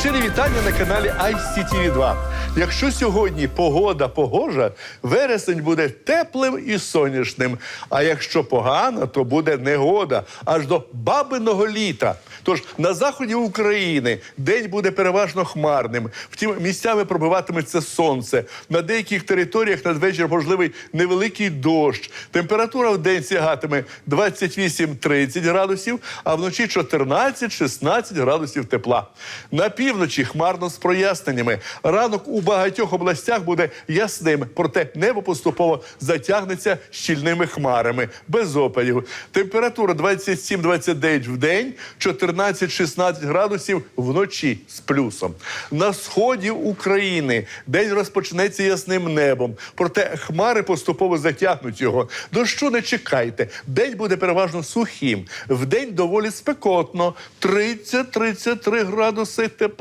Щирі вітання на каналі ICTV 2 Якщо сьогодні погода погожа, вересень буде теплим і сонячним. А якщо погано, то буде негода аж до бабиного літа. Тож на заході України день буде переважно хмарним. Втім, місцями пробиватиметься сонце. На деяких територіях надвечір можливий невеликий дощ. Температура в день сягатиме 28-30 градусів, а вночі 14-16 градусів тепла. На півночі хмарно з проясненнями. Ранок у багатьох областях буде ясним, проте небо поступово затягнеться щільними хмарами, без опадів. Температура 27-29 в день, 14-16 градусів вночі з плюсом. На сході України день розпочнеться ясним небом, проте хмари поступово затягнуть його. Дощу не чекайте. День буде переважно сухим. Вдень доволі спекотно 30-33 градуси тепла.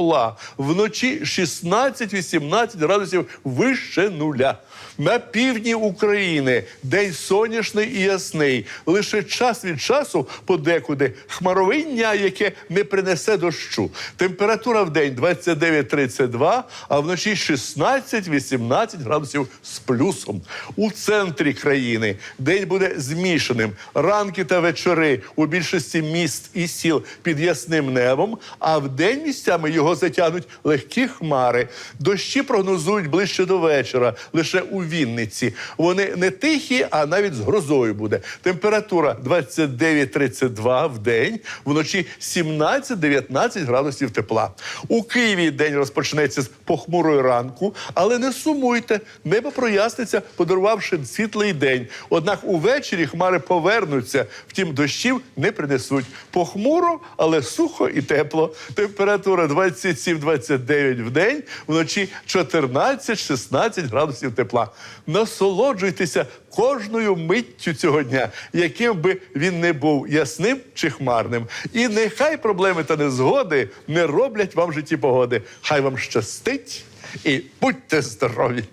Вночі 16-18 градусів вище нуля. На півдні України день сонячний і ясний. Лише час від часу подекуди хмаровиння, яке не принесе дощу. Температура в день 29-32, а вночі 16-18 градусів з плюсом. У центрі країни день буде змішаним. Ранки та вечори у більшості міст і сіл під ясним небом, а в день місцями його затягнуть легкі хмари. Дощі прогнозують ближче до вечора, лише у Вінниці. Вони не тихі, а навіть з грозою буде. Температура 29-32 в день, вночі 17-19 градусів тепла. У Києві день розпочнеться з похмурої ранку, але не сумуйте. Небо проясниться, подарувавши світлий день. Однак увечері хмари повернуться, втім дощів не принесуть. Похмуро, але сухо і тепло. Температура 27-29 в день, вночі 14-16 градусів тепла. Насолоджуйтеся кожною миттю цього дня, яким би він не був ясним чи хмарним. І нехай проблеми та незгоди не роблять вам житті погоди. Хай вам щастить і будьте здорові!